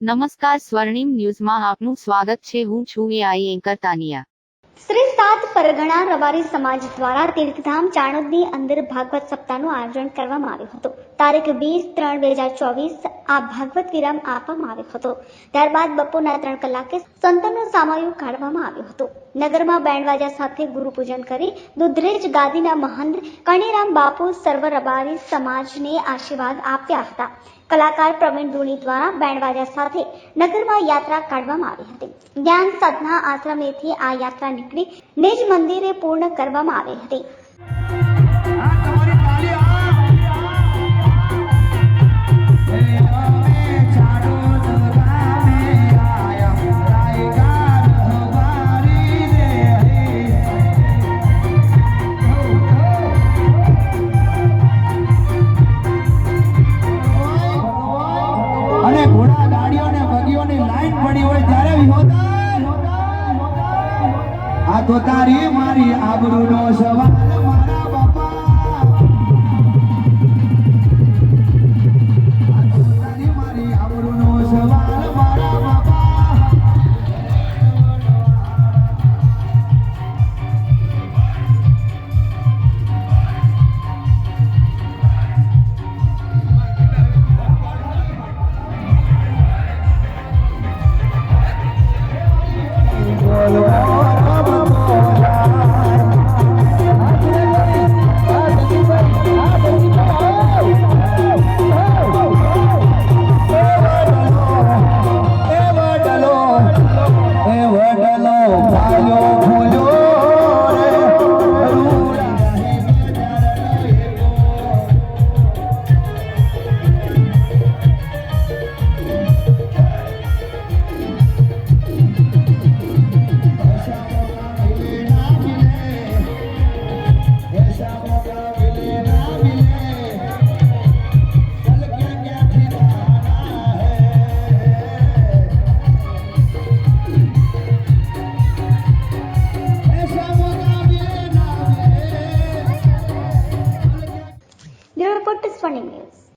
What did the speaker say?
નમસ્કાર સ્વર્ણિમ ન્યૂઝમાં આપનું સ્વાગત છે. હું છું એઆઈ એન્કર તાનિયા. શ્રી પરગણા રબારી સમાજ દ્વારા તીર્થધામ ચાણોદની અંદર ભાગવત સપ્તાહનું આયોજન કરવામાં આવ્યું હતું. તારીખ વીસ ત્રણ બે હજાર ચોવીસ આ ભાગવત વિરામ આપવામાં આવ્યો હતો. ત્યારબાદ બપોરના ત્રણ કલાકે સંતોનો સામયું કાઢવામાં આવ્યો હતો. નગરમાં બેન્ડવાજા સાથે ગુરુપૂજન કરી દુધરેજ ગાદીના મહંત કણીરામ બાપુ સર્વ રબારી સમાજને આશીર્વાદ આપ્યા હતા. કલાકાર પ્રવીણ ધોની દ્વારા બેન્ડવાજા સાથે નગરમાં યાત્રા કાઢવામાં આવી હતી. જ્ઞાન સાધના આશ્રમેથી આ યાત્રા નીકળી નિજ મંદિરે પૂર્ણ કરવામાં આવી હતી. તો તારી મારી આબરૂનો સવાલ They were news.